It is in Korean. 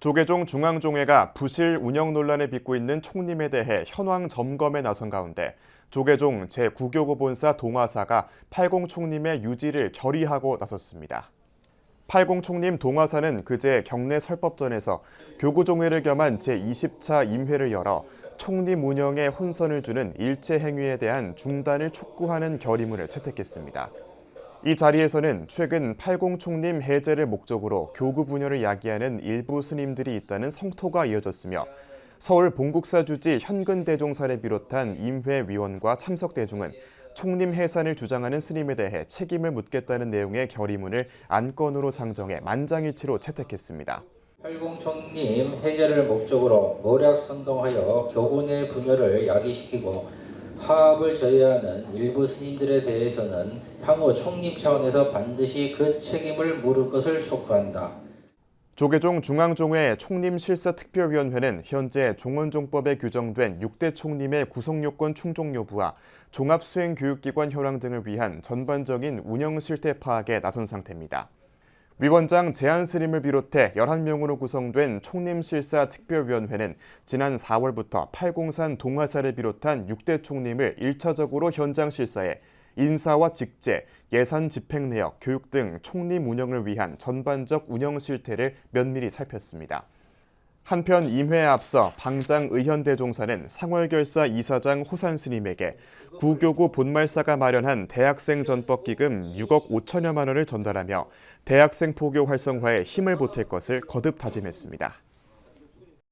조계종 중앙종회가 부실 운영 논란을 빚고 있는 총림에 대해 현황 점검에 나선 가운데 조계종 제9교구 본사 동화사가 80 총림의 유지를 결의하고 나섰습니다. 80 총림 동화사는 그제 경내 설법전에서 교구종회를 겸한 제20차 임회를 열어 총림 운영에 혼선을 주는 일체 행위에 대한 중단을 촉구하는 결의문을 채택했습니다. 이 자리에서는 최근 80 총림 해제를 목적으로 교구 분열을 야기하는 일부 스님들이 있다는 성토가 이어졌으며 서울 봉국사 주지 현근 대종사를 비롯한 임회 위원과 참석 대중은 총림 해산을 주장하는 스님에 대해 책임을 묻겠다는 내용의 결의문을 안건으로 상정해 만장일치로 채택했습니다. 80 총림 해제를 목적으로 모략 선동하여 교구 내 분열을 야기시키고 화합을 저해하는 일부 스님들에 대해서는 향후 총림 차원에서 반드시 그 책임을 물을 것을 촉구한다. 조계종 중앙종회 총림 실사 특별위원회는 현재 종원종법에 규정된 6대 총림의 구성요건 충족 여부와 종합수행교육기관 현황 등을 위한 전반적인 운영 실태 파악에 나선 상태입니다. 위원장 제한 스님을 비롯해 11명으로 구성된 총림실사 특별위원회는 지난 4월부터 팔공산 동화사를 비롯한 6대 총림을 1차적으로 현장 실사해 인사와 직제, 예산 집행 내역, 교육 등 총림 운영을 위한 전반적 운영 실태를 면밀히 살폈습니다. 한편 임회에 앞서 방장 의현대종사는 상월결사 이사장 호산 스님에게 구교구 본말사가 마련한 대학생 전법 기금 6억 5천여만 원을 전달하며 대학생 포교 활성화에 힘을 보탤 것을 거듭 다짐했습니다.